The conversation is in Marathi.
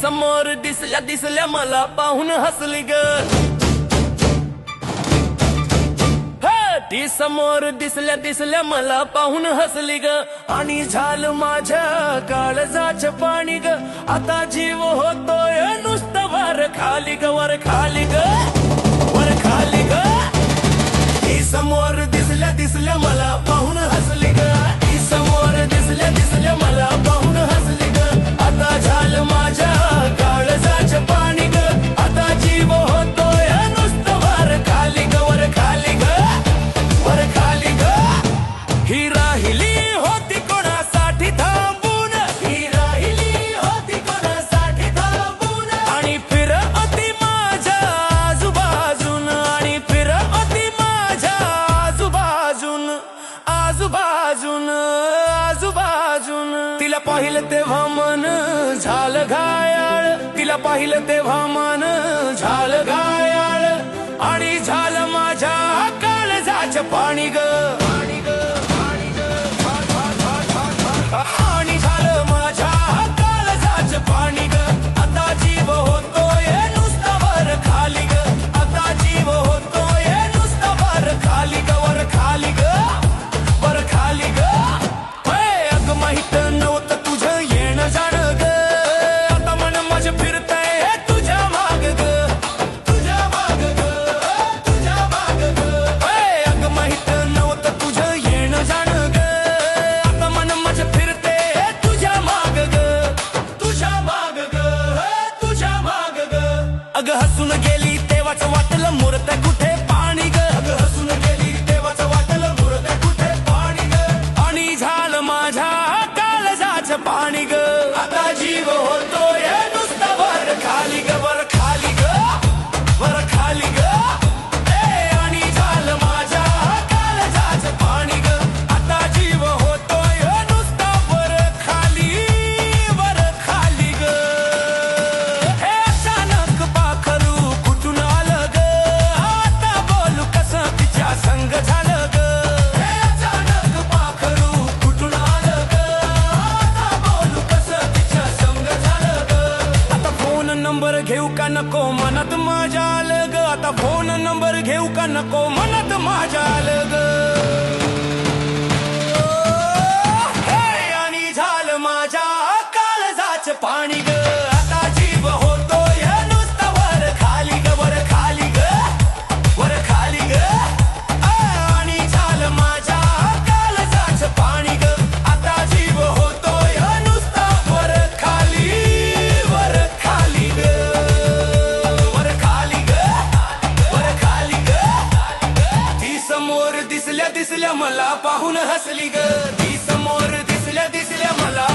समोर दिसल्या दिसल्या मला पाहून हसली ग ती समोर दिसल्या दिसल्या मला पाहून हसली ग. आणि झाल माझ्या काळजाच पाणी ग. आता जीव होतोय नुसतं वर खाली ग वर खाली ग. वर खाली ग. ती समोर दिसल्या दिसल्या मला पाहून हसली ग. ती समोर दिसल्या दिसल्या मला पाहून पाहिलं तेव्हा मन झालं घायाळ. तिला पाहिलं तेव्हा मन झालं घायाळ. आणि झालं माझ्या काळजाचं पाणी ग. अग हसून गेली तेव्हाच वाटलं मुरत कुठे? नंबर घेऊ का नको? मनात माझ्या अलग. आता फोन नंबर घेऊ का नको? मनात माझ्या अलग. आणि झालं माझ्या काळजाच पाणी ग. दिसल्या मला पाहून हसली ग. ती समोर दिसल्या दिसल्या मला